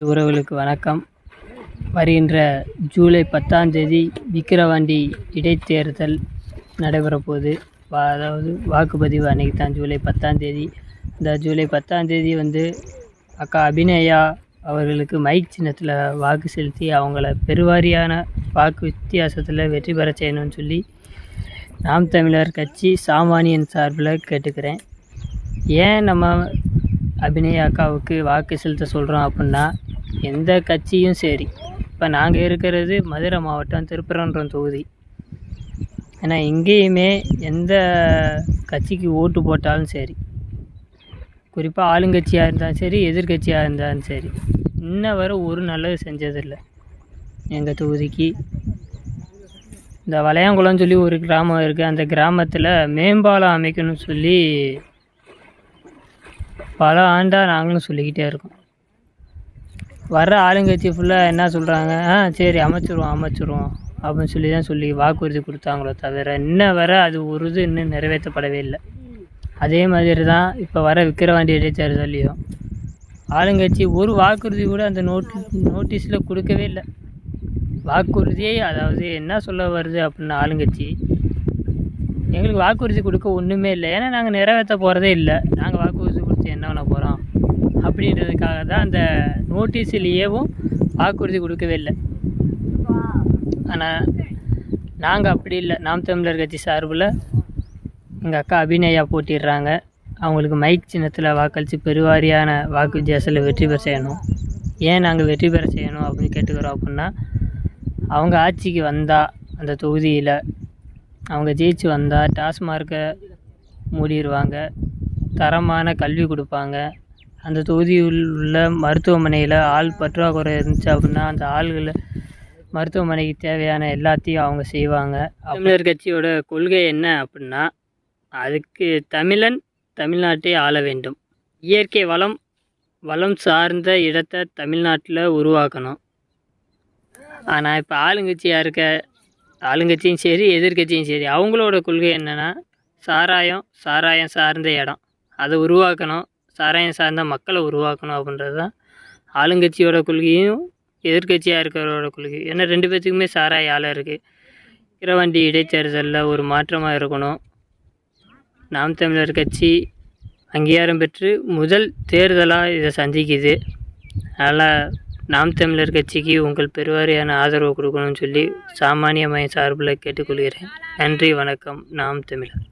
உறவுகளுக்கு வணக்கம். வருகின்ற ஜூலை பத்தாம் தேதி விக்கிரவாண்டி இடைத்தேர்தல் நடைபெறப்போகுது. வா அதாவது வாக்குப்பதிவு அன்றைக்கி தான் ஜூலை பத்தாம் தேதி. இந்த ஜூலை பத்தாம் தேதி வந்து அக்கா அபிநயா அவர்களுக்கு மைக் சின்னத்தில் வாக்கு செலுத்தி அவங்கள பெருவாரியான வாக்கு வித்தியாசத்தில் வெற்றி பெற செய்யணும்னு சொல்லி நாம் தமிழர் கட்சி சாமானியன் சார்பில் கேட்டுக்கிறேன். ஏன் நம்ம அபிநயா அக்காவுக்கு வாக்கு செலுத்த சொல்கிறோம் அப்படின்னா எந்த கட்சியும் சரி. இப்போ நாங்கள் இருக்கிறது மதுரை மாவட்டம் திருப்பரன்றம் தொகுதி. ஏன்னா எங்கேயுமே எந்த கட்சிக்கு ஓட்டு போட்டாலும் சரி குறிப்பாக ஆளுங்கட்சியாக இருந்தாலும் சரி எதிர்கட்சியாக இருந்தாலும் சரி இன்ன வரை ஒரு நல்லது செஞ்சதில்லை. எங்கள் தொகுதிக்கு. இந்த வளையாங்குளம்னு சொல்லி ஒரு கிராமம் இருக்குது அந்த கிராமத்தில் மேம்பாலம் அமைக்கணும்னு சொல்லி பல ஆண்டாக நாங்களும் சொல்லிக்கிட்டே இருக்கோம். வர்ற ஆளுங்கட்சி ஃபுல்லாக என்ன சொல்கிறாங்க ஆ சரி அமைச்சிருவோம் அமைச்சிருவோம் அப்படின்னு சொல்லி தான் சொல்லி வாக்குறுதி கொடுத்தாங்களோ தவிர இன்ன வர அது ஒரு இது இன்னும் நிறைவேற்றப்படவே இல்லை. அதே மாதிரி தான் இப்போ வர விக்கிரவாண்டி இடைத்தேர்தலையும் ஆளுங்கட்சி ஒரு வாக்குறுதி கூட அந்த நோட்டி நோட்டீஸில் கொடுக்கவே இல்லை. வாக்குறுதியே அதாவது என்ன சொல்ல வருது அப்படின்னு ஆளுங்கட்சி எங்களுக்கு வாக்குறுதி கொடுக்க ஒன்றுமே இல்லை. ஏன்னா நாங்கள் நிறைவேற்ற போகிறதே இல்லை. நாங்கள் வாக்குறுதி கொடுத்து என்ன பண்ண போகிறோம் அப்படின்றதுக்காக தான் அந்த நோட்டீஸ்லேயேவும் வாக்குறுதி கொடுக்கவே இல்லை. ஆனால் நாங்கள் அப்படி இல்லை. நாம் தமிழர் கட்சி சார்பில் எங்கள் அக்கா அபிநயா போட்டிடுறாங்க. அவங்களுக்கு மைக் சின்னத்தில் வாக்களித்து பெருவாரியான வாக்கு வித்தியாசத்தில் வெற்றி பெற செய்யணும். ஏன் நாங்கள் வெற்றி பெற செய்யணும் அப்படின்னு கேட்டுக்கிறோம் அப்படின்னா அவங்க ஆட்சிக்கு வந்தால் அந்த தொகுதியில் அவங்க ஜெயிச்சு வந்தால் டாஸ்மார்க்கை மூடிடுவாங்க. தரமான கல்வி கொடுப்பாங்க. அந்த தொகுதியில் உள்ள மருத்துவமனையில் ஆள் பற்றாக்குறை இருந்துச்சு அப்படின்னா அந்த ஆள்களை மருத்துவமனைக்கு தேவையான எல்லாத்தையும் அவங்க செய்வாங்க. தமிழர் கட்சியோட கொள்கை என்ன அப்படின்னா அதுக்கு தமிழன் தமிழ்நாட்டை ஆள வேண்டும். இயற்கை வளம் வளம் சார்ந்த இடத்தை தமிழ்நாட்டில் உருவாக்கணும். ஆனால் இப்போ ஆளுங்கட்சியாக இருக்க ஆளுங்கட்சியும் சரி எதிர்கட்சியும் சரி அவங்களோட கொள்கை என்னென்னா சாராயம் சாராயம் சார்ந்த இடம். அதை உருவாக்கணும். சாராயம் சார்ந்த மக்களை உருவாக்கணும் அப்படின்றது தான் ஆளுங்கட்சியோட கொள்கையும் எதிர்கட்சியாக இருக்கிறவரோட கொள்கை. ஏன்னா ரெண்டு பேர்த்துக்குமே சாராய ஆலை இருக்குது இரவண்டி இடைத்தேர்தலில் ஒரு மாற்றமாக இருக்கணும். நாம் தமிழர் கட்சி அங்கீகாரம் பெற்று முதல் தேர்தலாக இதை சந்திக்குது. அதனால் நாம் தமிழர் கட்சிக்கு உங்கள் பெருவாரியான ஆதரவு கொடுக்கணும்னு சொல்லி சாமானிய மைய சார்பில் கேட்டுக்கொள்கிறேன். நன்றி வணக்கம். நாம் தமிழர்.